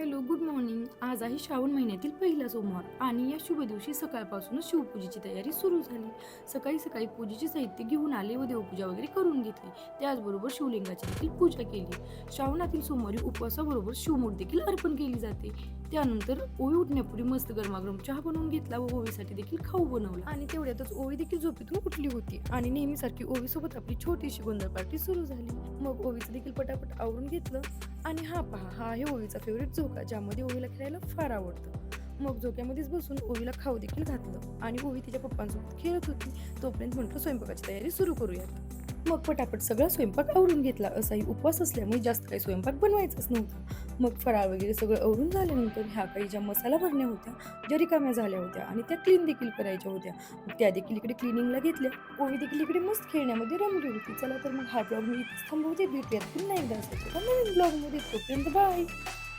Hello good morning. आज आहे श्रावण महिन्यातील पहिला सोमवार आणि या शुभ दिवशी सकाळपासूनच शिवपूजेची तयारी सुरू झाली. सकाळी सकाळी पूजेचे साहित्य घेऊन आले व देवपूजा वगैरे करून घेतली. त्याचबरोबर शिवलिंगाची देखील पूजा केली. श्रावणातील सोमवारी उपवासाबरोबर शिवमूठ देखील अर्पण केली जाते. त्यानंतर ओळी उठण्यापूर्वी मस्त गरमागरम चहा बनवून घेतला व ओवीसाठी देखील खाऊ बनवला. आणि तेवढ्यातच ओवी देखील झोपेतून उठली होती आणि नेहमीसारखी ओवीसोबत आपली छोटीशी गोंधळ पार्टी सुरू झाली. मग ओवीचं देखील पटापट आवरून घेतलं. आणि हा पहा हा आहे ओवीचा फेवरेट झोका ज्यामध्ये ओवीला खेळायला फार आवडतं. मग झोक्यामध्येच बसून ओवीला खाऊ देखील घातलं आणि ओवी तिच्या पप्पांसोबत खेळत होती. तोपर्यंत म्हटलं स्वयंपाकाची तयारी सुरू करूयात. मग पटापट सगळा स्वयंपाक आवरून घेतला. असाही उपवास असल्यामुळे जास्त काही स्वयंपाक बनवायचाच नव्हता. मग फराळ वगैरे सगळं आवरून झाल्यानंतर ह्या काही ज्या मसाला भरण्या होत्या ज्या रिकाम्या झाल्या होत्या आणि त्या क्लीन देखील करायच्या होत्या. मग त्या देखील इकडे क्लिनिंगला घेतल्या. ओवी देखील इकडे मस्त खेळण्यामध्ये रमली होती. चला तर मग हा ब्लॉग मी इथेच थांबवते. भेटूयात पुन्हा एकदा असायचं नवीन ब्लॉगमध्ये तोपर्यंत बाय